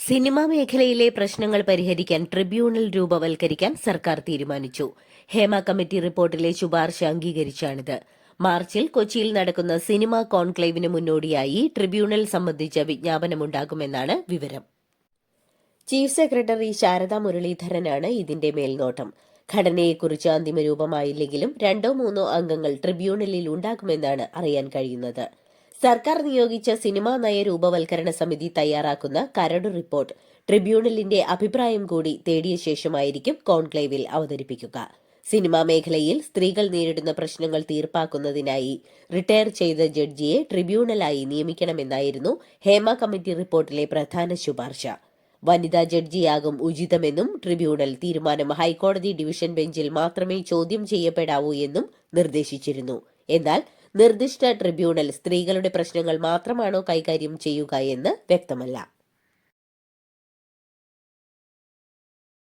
Cinema മേഖലയിലെ പ്രശ്നങ്ങൾ പരിഹരിക്കാൻ ട്രിബ്യൂണൽ രൂപവൽക്കരിക്കാൻ സർക്കാർ തീരുമാനിച്ചു. ഹേമ കമ്മിറ്റി റിപ്പോർട്ടിലെ ശുപാർശ അംഗീകരിച്ചാണിത്. മാർച്ചിൽ കൊച്ചിയിൽ നടക്കുന്ന സിനിമാ കോൺക്ലേവിന് മുന്നോടിയായി ട്രിബ്യൂണൽ സംബന്ധിച്ച വിജ്ഞാപനമുണ്ടാകുമെന്നാണ് വിവരം. ചീഫ് സെക്രട്ടറി ശാരദാ മുരളീധരനാണ് ഇതിന്റെ മേൽനോട്ടം. ഘടനയെക്കുറിച്ച് അന്തിമ രൂപമായില്ലെങ്കിലും രണ്ടോ മൂന്നോ അംഗങ്ങൾ ട്രിബ്യൂണലിൽ ഉണ്ടാകുമെന്നാണ് അറിയാൻ കഴിയുന്നത്. സർക്കാർ നിയോഗിച്ച സിനിമാ നയ രൂപവൽക്കരണ സമിതി തയ്യാറാക്കുന്ന കരട് റിപ്പോർട്ട് ട്രിബ്യൂണലിന്റെ അഭിപ്രായം കൂടി തേടിയ ശേഷമായിരിക്കും കോൺക്ലേവിൽ അവതരിപ്പിക്കുക. സിനിമാ മേഖലയിൽ സ്ത്രീകൾ നേരിടുന്ന പ്രശ്നങ്ങൾ തീർപ്പാക്കുന്നതിനായി റിട്ടയർ ചെയ്ത ജഡ്ജിയെ ട്രിബ്യൂണലായി നിയമിക്കണമെന്നായിരുന്നു ഹേമ കമ്മിറ്റി റിപ്പോർട്ടിലെ പ്രധാന ശുപാർശ. വനിതാ ജഡ്ജിയാകും ഉചിതമെന്നും ട്രിബ്യൂണൽ തീരുമാനം ഹൈക്കോടതി ഡിവിഷൻ ബെഞ്ചിൽ മാത്രമേ ചോദ്യം ചെയ്യപ്പെടാവൂ എന്നും നിർദ്ദേശിച്ചിരുന്നു. എന്നാൽ നിർദ്ദിഷ്ട ട്രിബ്യൂണൽ സ്ത്രീകളുടെ പ്രശ്നങ്ങൾ മാത്രമാണോ കൈകാര്യം ചെയ്യുക എന്ന് വ്യക്തമല്ല